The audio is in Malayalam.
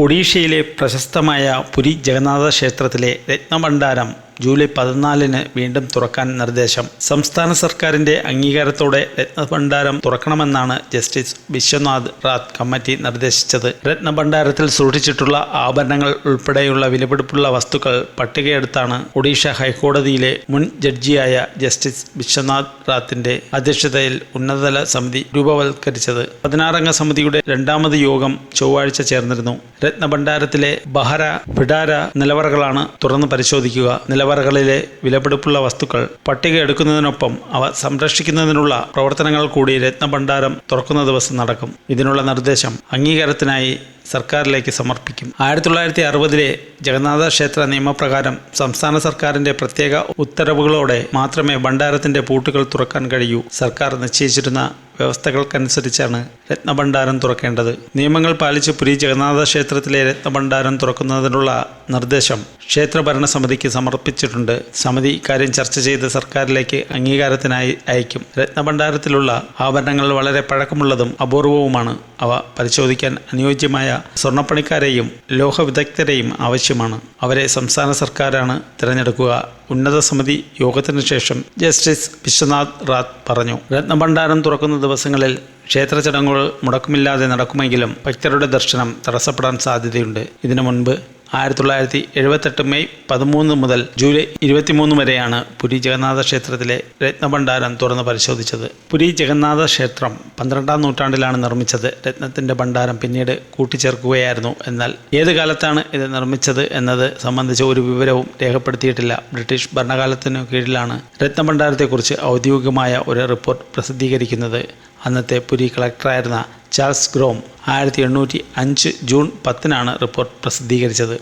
ഒഡീഷയിലെ പ്രശസ്തമായ പുരി ജഗന്നാഥ ക്ഷേത്രത്തിലെ രത്നഭണ്ഡാരം ജൂലൈ പതിനാലിന് വീണ്ടും തുറക്കാൻ നിർദ്ദേശം. സംസ്ഥാന സർക്കാരിന്റെ അംഗീകാരത്തോടെ രത്നഭണ്ഡാരം തുറക്കണമെന്നാണ് ജസ്റ്റിസ് വിശ്വനാഥ് റാത്ത് കമ്മിറ്റി നിർദ്ദേശിച്ചത്. രത്നഭണ്ഡാരത്തിൽ സൂക്ഷിച്ചിട്ടുള്ള ആഭരണങ്ങൾ ഉൾപ്പെടെയുള്ള വിലപിടിപ്പുള്ള വസ്തുക്കൾ പട്ടികയെടുത്താണ് ഒഡീഷ ഹൈക്കോടതിയിലെ മുൻ ജഡ്ജിയായ ജസ്റ്റിസ് വിശ്വനാഥ് റാത്തിന്റെ അധ്യക്ഷതയിൽ ഉന്നതതല സമിതി രൂപവത്കരിച്ചത്. പതിനാറംഗ സമിതിയുടെ രണ്ടാമത് യോഗം ചൊവ്വാഴ്ച ചേർന്നിരുന്നു. രത്നഭണ്ഡാരത്തിലെ ബഹര പിടാര നിലവറകളാണ് തുറന്ന് പരിശോധിക്കുക. നിലവറകളിലെ വിലപിടിപ്പുള്ള വസ്തുക്കൾ പട്ടിക എടുക്കുന്നതിനൊപ്പം അവ സംരക്ഷിക്കുന്നതിനുള്ള പ്രവർത്തനങ്ങൾ കൂടി രത്നഭണ്ഡാരം തുറക്കുന്ന ദിവസം നടക്കും. ഇതിനുള്ള നിർദ്ദേശം അംഗീകാരത്തിനായി സർക്കാരിലേക്ക് സമർപ്പിക്കും. ആയിരത്തി തൊള്ളായിരത്തി അറുപതിലെ ജഗന്നാഥ ക്ഷേത്ര നിയമപ്രകാരം സംസ്ഥാന സർക്കാരിന്റെ പ്രത്യേക ഉത്തരവുകളോടെ മാത്രമേ ഭണ്ഡാരത്തിന്റെ പൂട്ടുകൾ തുറക്കാൻ കഴിയൂ. സർക്കാർ നിശ്ചയിച്ചിരുന്ന വ്യവസ്ഥകൾക്കനുസരിച്ചാണ് രത്നഭണ്ഡാരം തുറക്കേണ്ടത്. നിയമങ്ങൾ പാലിച്ച് പുരി ജഗന്നാഥ ക്ഷേത്രത്തിലെ രത്നഭണ്ഡാരം തുറക്കുന്നതിനുള്ള നിർദ്ദേശം ക്ഷേത്ര ഭരണസമിതിക്ക് സമർപ്പിച്ചിട്ടുണ്ട്. സമിതി ഇക്കാര്യം ചർച്ച ചെയ്ത് സർക്കാരിലേക്ക് അംഗീകാരത്തിനായി അയക്കും. രത്നഭണ്ഡാരത്തിലുള്ള ആഭരണങ്ങൾ വളരെ പഴക്കമുള്ളതും അപൂർവവുമാണ്. അവ പരിശോധിക്കാൻ അനുയോജ്യമായ സ്വർണപ്പണിക്കാരെയും ലോഹവിദഗ്ധരെയും ആവശ്യമാണ്. അവരെ സംസ്ഥാന സർക്കാരാണ് തിരഞ്ഞെടുക്കുക. ഉന്നത സമിതി യോഗത്തിനു ശേഷം ജസ്റ്റിസ് വിശ്വനാഥ് റാത്ത് പറഞ്ഞു. രത്നഭണ്ഡാരം തുറക്കുന്ന ദിവസങ്ങളിൽ ക്ഷേത്ര ചടങ്ങുകൾ മുടക്കമില്ലാതെ നടക്കുമെങ്കിലും ഭക്തരുടെ ദർശനം തടസ്സപ്പെടാൻ സാധ്യതയുണ്ട്. ഇതിനു മുൻപ് ആയിരത്തി തൊള്ളായിരത്തി എഴുപത്തെട്ട് മെയ് പതിമൂന്ന് മുതൽ ജൂലൈ ഇരുപത്തിമൂന്ന് വരെയാണ് പുരി ജഗന്നാഥ ക്ഷേത്രത്തിലെ രത്നഭണ്ഡാരം തുറന്ന് പരിശോധിച്ചത്. പുരി ജഗന്നാഥ ക്ഷേത്രം പന്ത്രണ്ടാം നൂറ്റാണ്ടിലാണ് നിർമ്മിച്ചത്. രത്നത്തിന്റെ ഭണ്ഡാരം പിന്നീട് കൂട്ടിച്ചേർക്കുകയായിരുന്നു. എന്നാൽ ഏത് കാലത്താണ് ഇത് നിർമ്മിച്ചത് എന്നത് സംബന്ധിച്ച ഒരു വിവരവും രേഖപ്പെടുത്തിയിട്ടില്ല. ബ്രിട്ടീഷ് ഭരണകാലത്തിനു കീഴിലാണ് രത്നഭണ്ഡാരത്തെക്കുറിച്ച് ഔദ്യോഗികമായ ഒരു റിപ്പോർട്ട് പ്രസിദ്ധീകരിക്കുന്നത്. അന്നത്തെ പുരി കളക്ടറായിരുന്ന ചാൾസ് ഗ്രോം ആയിരത്തി എണ്ണൂറ്റി അഞ്ച് ജൂൺ പത്തിനാണ് റിപ്പോർട്ട് പ്രസിദ്ധീകരിച്ചത്.